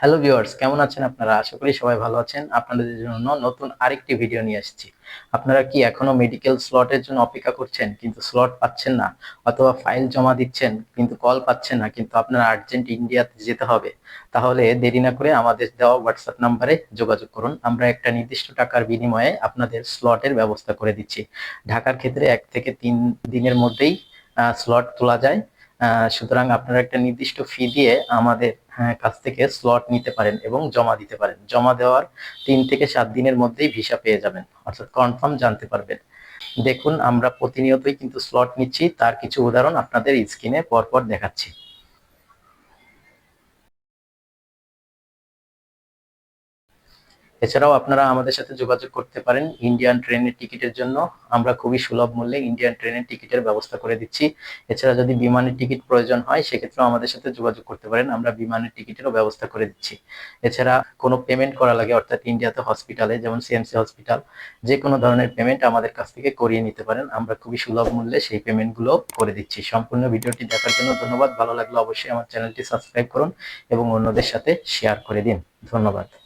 Hello viewers কেমন আছেন আপনারা? আশা করি সবাই ভালো আছেন। আপনাদের জন্য নতুন আরেকটি ভিডিও নিয়ে এসেছি আপনারা কি এখনও মেডিকেল স্লটের জন্য অপেক্ষা করছেন? কিন্তু স্লট পাচ্ছেন না, অথবা ফাইল জমা দিচ্ছেন, কিন্তু কল পাচ্ছেন না, কিন্তু আপনার আর্জেন্ট ইন্ডিয়াতে যেতে হবে। তাহলে দেরি না করে আমাদের দেওয়া হোয়াটসঅ্যাপ নাম্বারে যোগাযোগ করুন। আমরা একটা নির্দিষ্ট টাকার বিনিময়ে আপনাদের স্লটের ব্যবস্থা করে দিচ্ছি। ঢাকার ক্ষেত্রে এক থেকে তিন দিনের মধ্যেই স্লট তোলা যায়। সুতরাং আপনারা একটা নির্দিষ্ট ফি দিয়ে আমাদের কাছ থেকে স্লট নিতে পারেন এবং জমা দিতে পারেন। জমা দেওয়ার তিন থেকে সাত দিনের মধ্যেই ভিসা পেয়ে যাবেন, অর্থাৎ কনফার্ম জানতে পারবেন। দেখুন, আমরা প্রতিনিয়তই কিন্তু স্লট নিচ্ছি, তার কিছু উদাহরণ আপনাদের স্ক্রিনে পরপর দেখাচ্ছি। এছাড়াও আপনারা আমাদের সাথে যোগাযোগ করতে পারেন ইন্ডিয়ান ট্রেনের টিকিটের জন্য। আমরা খুবই সুলভ মূল্যে ইন্ডিয়ান ট্রেনের টিকিটের ব্যবস্থা করে দিচ্ছি। এছাড়া যদি বিমানের টিকিট প্রয়োজন হয়, সেক্ষেত্রেও আমাদের সাথে যোগাযোগ করতে পারেন। আমরা বিমানের টিকিটেরও ব্যবস্থা করে দিচ্ছি। এছাড়া কোনো পেমেন্ট করা লাগে, অর্থাৎ ইন্ডিয়াতে হসপিটালে যেমন সিএমসি হসপিটাল যে কোনো ধরনের পেমেন্ট আমাদের কাছ থেকে করিয়ে নিতে পারেন। আমরা খুবই সুলভ মূল্যে সেই পেমেন্টগুলো করে দিচ্ছি। সম্পূর্ণ ভিডিওটি দেখার জন্য ধন্যবাদ। ভালো লাগলে অবশ্যই আমার চ্যানেলটি সাবস্ক্রাইব করুন এবং অন্যদের সাথে শেয়ার করে দিন। ধন্যবাদ।